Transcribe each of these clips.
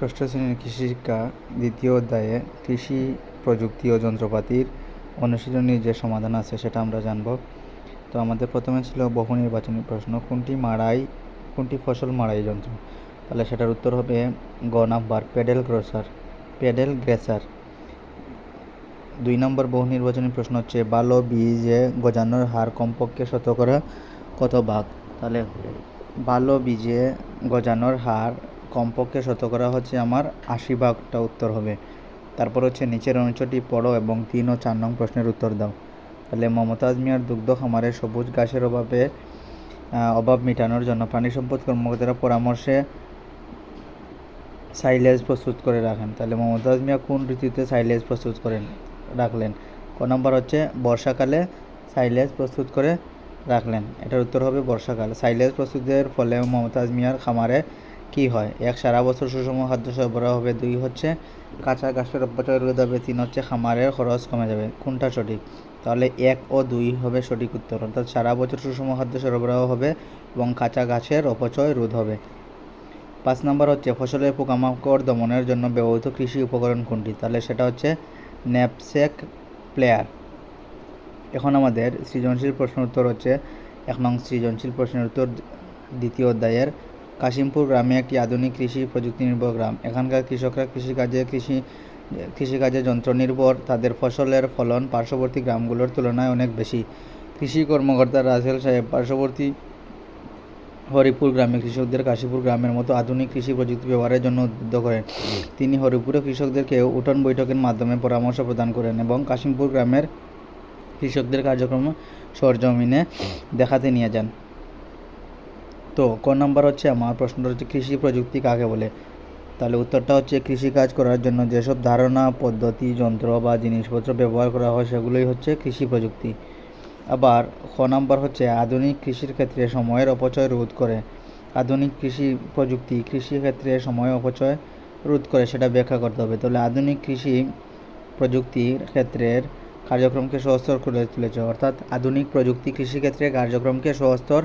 ষষ্ঠ শ্রেণির কৃষি শিক্ষা, দ্বিতীয় অধ্যায়ে কৃষি প্রযুক্তি ও যন্ত্রপাতির অনুশীলনী যে সমাধান আছে সেটা আমরা জানব। তো আমাদের প্রথমে ছিল বহু নির্বাচনী প্রশ্ন, কোনটি মাড়াই, কোনটি ফসল মাড়াই যন্ত্র? তাহলে সেটার উত্তর হবে গ নাম্বার প্যাডেল গ্রসার প্যাডেল গ্রেসার। দুই নম্বর বহু নির্বাচনী প্রশ্ন হচ্ছে ভালো বীজে গজানোর হার কমপক্ষে শতকরা কত ভাগ? তাহলে ভালো বীজে গজানোর হার কমপক্ষে শতকরা হচ্ছে আমার আশি ভাগটা উত্তর হবে। তারপর হচ্ছে নিচের অনুচ্ছেদটি পড়ো এবং তিন ও চার নং প্রশ্নের উত্তর দাও। তাহলে মমতাজ মিয়ার দুগ্ধ খামারে সবুজ গাছের অভাবে অভাব মেটানোর জন্য প্রাণী সম্পদ কর্মকর্তারা পরামর্শে সাইলেজ প্রস্তুত করে রাখেন। তাহলে মমতাজ মিয়া কোন ঋতুতে সাইলেজ প্রস্তুত করেন, রাখলেন? ক নম্বর হচ্ছে বর্ষাকালে সাইলেজ প্রস্তুত করে রাখলেন। এটার উত্তর হবে বর্ষাকাল। সাইলেজ প্রস্তুতের ফলে মমতাজ মিয়ার খামারে কি হয়? এক সারা বছর সুষম খাদ্য সরবরাহ হবে, দুই হচ্ছে কাঁচা ঘাসের অপচয় রোধ হবে, তিন হচ্ছে খামারের খরচ কমে যাবে। কোনটা সঠিক? তাহলে এক ও দুই হবে সঠিক উত্তর। অর্থাৎ সারা বছর সুষম খাদ্য সরবরাহ হবে এবং কাঁচা গাছের অপচয় রোধ হবে। পাঁচ নম্বর হচ্ছে ফসলের পোকামাকড় দমনের জন্য ব্যবহৃত কৃষি উপকরণ কোনটি? তাহলে সেটা হচ্ছে ন্যাপসেক প্লেয়ার। এখন আমাদের সৃজনশীল প্রশ্নের উত্তর হচ্ছে, এক নং সৃজনশীল প্রশ্নের উত্তর দ্বিতীয় অধ্যায়ের কাশিমপুর গ্রামে একটি আধুনিক কৃষি প্রযুক্তি নির্ভর গ্রাম। এখানকার কৃষকরা কৃষিকাজে কৃষি, কৃষিকাজে যন্ত্র নির্ভর তাদের ফসলের ফলন পার্শ্ববর্তী গ্রামগুলোর তুলনায় অনেক বেশি। কৃষি কর্মকর্তা রাসেল সাহেব, পার্শ্ববর্তী হরিপুর গ্রামে কৃষকদের কাশীপুর গ্রামের মতো আধুনিক কৃষি প্রযুক্তি ব্যবহারের জন্য উদ্বুদ্ধ করেন। তিনি হরিপুরে কৃষকদেরকে উঠোন বৈঠকের মাধ্যমে পরামর্শ প্রদান করেন এবং কাশিমপুর গ্রামের কৃষকদের কার্যক্রম সরজমিনে দেখাতে নিয়ে যান। তো ক নম্বর হচ্ছে? আমার প্রশ্নটা হচ্ছে কৃষি প্রযুক্তি কাকে বলে? তাহলে উত্তরটা হচ্ছে কৃষিকাজ করার জন্য যেসব ধারণা, পদ্ধতি, যন্ত্র বা জিনিসপত্র ব্যবহার করা হয় সেগুলোই হচ্ছে কৃষি প্রযুক্তি। আবার খ নাম্বার হচ্ছে আধুনিক কৃষির ক্ষেত্রে সময়ের অপচয় রোধ করে। আধুনিক কৃষি প্রযুক্তি কৃষি ক্ষেত্রে সময় অপচয় রোধ করে সেটা ব্যাখ্যা করতে হবে। তাহলে আধুনিক কৃষি প্রযুক্তির ক্ষেত্রের কার্যক্রমকে সহস্তর করে তুলেছে। অর্থাৎ আধুনিক প্রযুক্তি কৃষিক্ষেত্রে কার্যক্রমকে সহজতর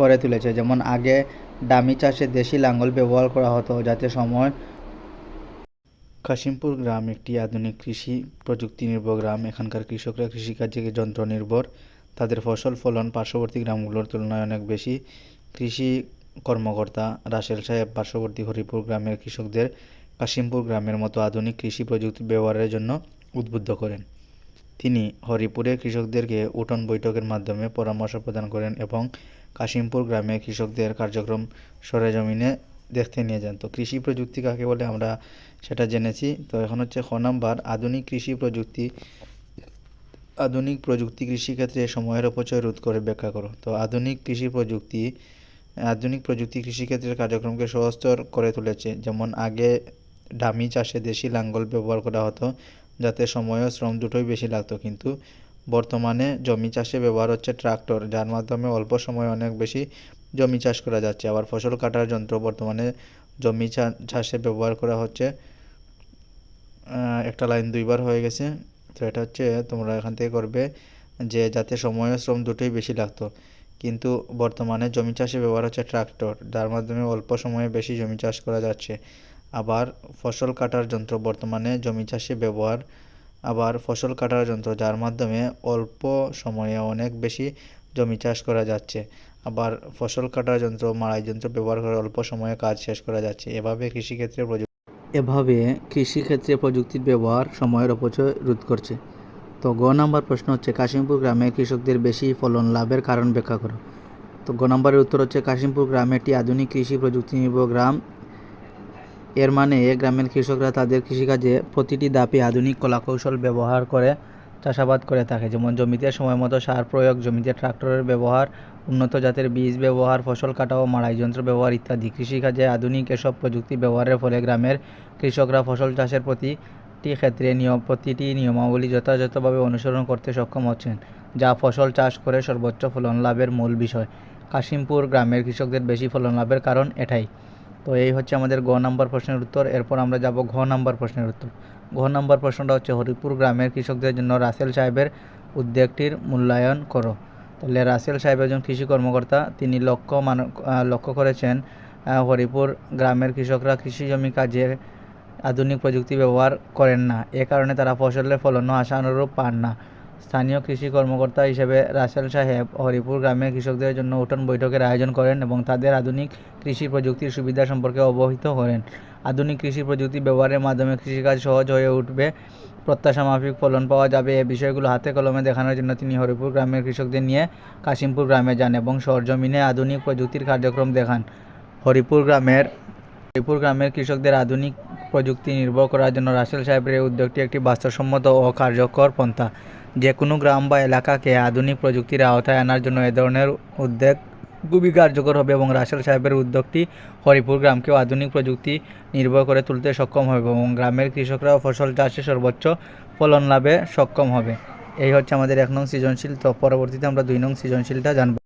করে তুলেছে। যেমন আগে ডামি চাষে দেশি লাঙ্গল ব্যবহার করা হতো, যাতে সময় কাশিমপুর গ্রাম একটি আধুনিক কৃষি প্রযুক্তি নির্ভর গ্রাম। এখানকার কৃষকরা কৃষিকাজে যন্ত্র নির্ভর। তাদের ফসল ফলন পার্শ্ববর্তী গ্রামগুলোর তুলনায় অনেক বেশি। কৃষি কর্মকর্তা রাসেল সাহেব পার্শ্ববর্তী হরিপুর গ্রামের কৃষকদের কাশিমপুর গ্রামের মতো আধুনিক কৃষি প্রযুক্তি ব্যবহারের জন্য উদ্বুদ্ধ করেন। তিনি হরিপুরে কৃষকদেরকে উঠোন বৈঠকের মাধ্যমে পরামর্শ প্রদান করেন এবং কাশিমপুর গ্রামে কৃষকদের কার্যক্রম সরেজমিনে দেখতে নিয়ে যান। তো কৃষি প্রযুক্তি কাকে বলে আমরা সেটা জেনেছি। তো এখন হচ্ছে খ নাম্বার, আধুনিক কৃষি প্রযুক্তি, আধুনিক প্রযুক্তি কৃষিক্ষেত্রে সময়ের অপচয় রোধ করে ব্যাখ্যা করো। তো আধুনিক কৃষি প্রযুক্তি, আধুনিক প্রযুক্তি কৃষিক্ষেত্রের কার্যক্রমকে সহজতর করে তুলেছে। যেমন আগে ডামি চাষে দেশি লাঙ্গল ব্যবহার করা হতো, যাতে সময় ও শ্রম দুটোই বেশি লাগতো। কিন্তু বর্তমানে জমি চাষে ব্যবহার হচ্ছে ট্রাক্টর, যার মাধ্যমে অল্প সময়ে অনেক বেশি জমি চাষ করা যাচ্ছে। আবার ফসল কাটার যন্ত্র বর্তমানে জমি চাষে ব্যবহার করা হচ্ছে। একটা লাইন দুইবার হয়ে গেছে। তো এটা হচ্ছে তোমরা এখান থেকে করবে যে, যাতে সময় ও শ্রম দুটোই বেশি লাগতো। কিন্তু বর্তমানে জমি চাষে ব্যবহার হচ্ছে ট্রাক্টর, যার মাধ্যমে অল্প সময়ে বেশি জমি চাষ করা যাচ্ছে। আবার ফসল কাটার যন্ত্র বর্তমানে জমি চাষে ব্যবহার আবার ফসল কাটার যন্ত্র, যার মাধ্যমে অল্প সময়ে অনেক বেশি জমি চাষ করা যাচ্ছে। আবার ফসল কাটার যন্ত্র, মাড়াই যন্ত্র ব্যবহার করে অল্প সময়ে কাজ শেষ করা যাচ্ছে। এভাবে কৃষিক্ষেত্রে প্রযুক্তি এভাবে কৃষিক্ষেত্রে প্রযুক্তির ব্যবহার সময়ের অপচয় রোধ করছে। তো গ নাম্বার প্রশ্ন হচ্ছে, কাশিমপুর গ্রামে কৃষকদের বেশি ফলন লাভের কারণ ব্যাখ্যা করো। তো গ নাম্বারের উত্তর হচ্ছে, কাশিমপুর গ্রামে একটি আধুনিক কৃষি প্রযুক্তি নির্ভর গ্রাম এর মানে এ গ্রামের কৃষকরা তাদের কৃষিকাজে প্রতিটি ধাপে আধুনিক কলাকৌশল ব্যবহার করে চাষাবাদ করে থাকে। যেমন জমিতে সময় মতো সার প্রয়োগ, জমিতে ট্রাক্টরের ব্যবহার, উন্নত জাতের বীজ ব্যবহার, ফসল কাটা ও মাড়াই যন্ত্র ব্যবহার ইত্যাদি। কৃষিকাজে আধুনিক এসব প্রযুক্তি ব্যবহারের ফলে গ্রামের কৃষকরা ফসল চাষের প্রতিটি ক্ষেত্রে নিয়ম, প্রতিটি নিয়মাবলী যথাযথভাবে অনুসরণ করতে সক্ষম হচ্ছেন, যা ফসল চাষ করে সর্বোচ্চ ফলন লাভের মূল বিষয়। কাশিমপুর গ্রামের কৃষকদের বেশি ফলন লাভের কারণ এটাই। তো এই হচ্ছে আমাদের গ নাম্বার প্রশ্নের উত্তর। এরপর আমরা যাব ঘ নাম্বার প্রশ্নের উত্তর। ঘ নাম্বার প্রশ্নটা হচ্ছে, হরিপুর গ্রামের কৃষকদের জন্য রাসেল সাহেবের উদ্যোগটির মূল্যায়ন করো। তাহলে রাসেল সাহেব একজন কৃষি কর্মকর্তা। তিনি লক্ষ্য মান লক্ষ্য করেছেন হরিপুর গ্রামের কৃষকরা কৃষি জমি কাজে আধুনিক প্রযুক্তি ব্যবহার করেন না। এ কারণে তারা ফসলের ফলনও আশানুরূপ পান না। স্থানীয় কৃষি কর্মকর্তা হিসেবে রাসেল সাহেব হরিপুর গ্রামের কৃষকদের জন্য উঠোন বৈঠকের আয়োজন করেন এবং তাদের আধুনিক কৃষি প্রযুক্তির সুবিধা সম্পর্কে অবহিত করেন। আধুনিক কৃষি প্রযুক্তি ব্যবহারের মাধ্যমে কৃষিকাজ সহজ হয়ে উঠবে। প্রত্যাশা মাফিক ফলন পাওয়া যাবে। এ বিষয়গুলো হাতে কলমে দেখানোর জন্য তিনি হরিপুর গ্রামের কৃষকদের নিয়ে কাশিমপুর গ্রামে যান এবং সরজমিনে আধুনিক প্রযুক্তির কার্যক্রম দেখান। হরিপুর গ্রামের হরিপুর গ্রামের কৃষকদের আধুনিক প্রযুক্তি নির্ভর করার জন্য রাসেল সাহেবের এই উদ্যোগটি একটি বাস্তবসম্মত ও কার্যকর পন্থা। যে কোনো গ্রাম বা এলাকাকে আধুনিক প্রযুক্তির আওতায় আনার জন্য এ ধরনের উদ্যোগ খুবই কার্যকর হবে এবং রাসেল সাহেবের উদ্যোগটি হরিপুর গ্রামকেও আধুনিক প্রযুক্তি নির্ভর করে তুলতে সক্ষম হবে এবং গ্রামের কৃষকরাও ফসল চাষে সর্বোচ্চ ফলন লাভে সক্ষম হবে। এই হচ্ছে আমাদের এক নং সৃজনশীল, তো পরবর্তীতে আমরা দুই নং সৃজনশীলটা জানব।